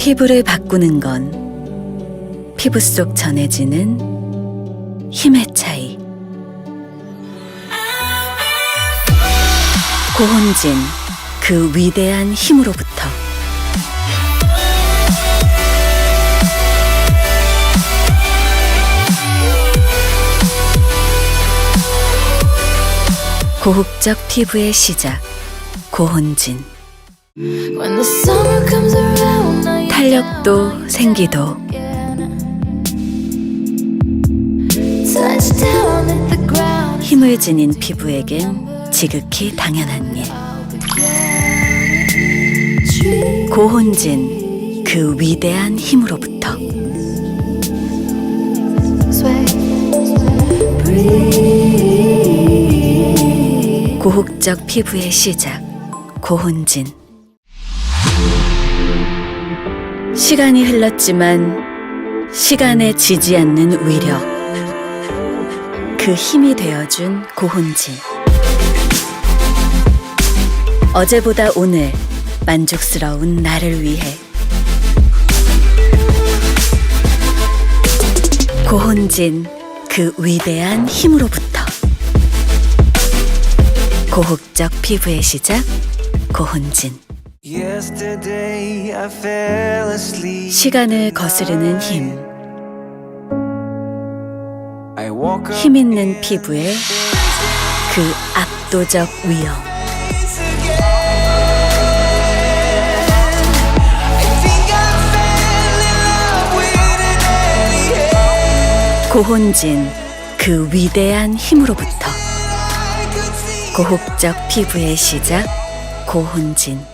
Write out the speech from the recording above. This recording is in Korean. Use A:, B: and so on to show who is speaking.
A: 피부를 바꾸는 건 피부 속 전해지는 힘의 차이. 고혼진, 그 위대한 힘으로부터 고혹적 피부의 시작, 고혼진.
B: When the summer comes around,
A: 탄력도 생기도. 힘을 지닌 피부에겐 지극히 당연한 일. 고혼진, 그 위대한 힘으로부터. 고혹적 피부의 시작, 고혼진. 시간이 흘렀지만 시간에 지지 않는 위력. 그 힘이 되어준 고혼진. 어제보다 오늘 만족스러운 나를 위해. 고혼진, 그 위대한 힘으로부터. 고혹적 피부의 시작, 고혼진.
C: Yesterday I fell asleep.
A: 시간을 거스르는 힘, 힘 있는 피부의 그 압도적 위험. 고혼진, 그 위대한 힘으로부터. 고혹적 피부의 시작, 고혼진.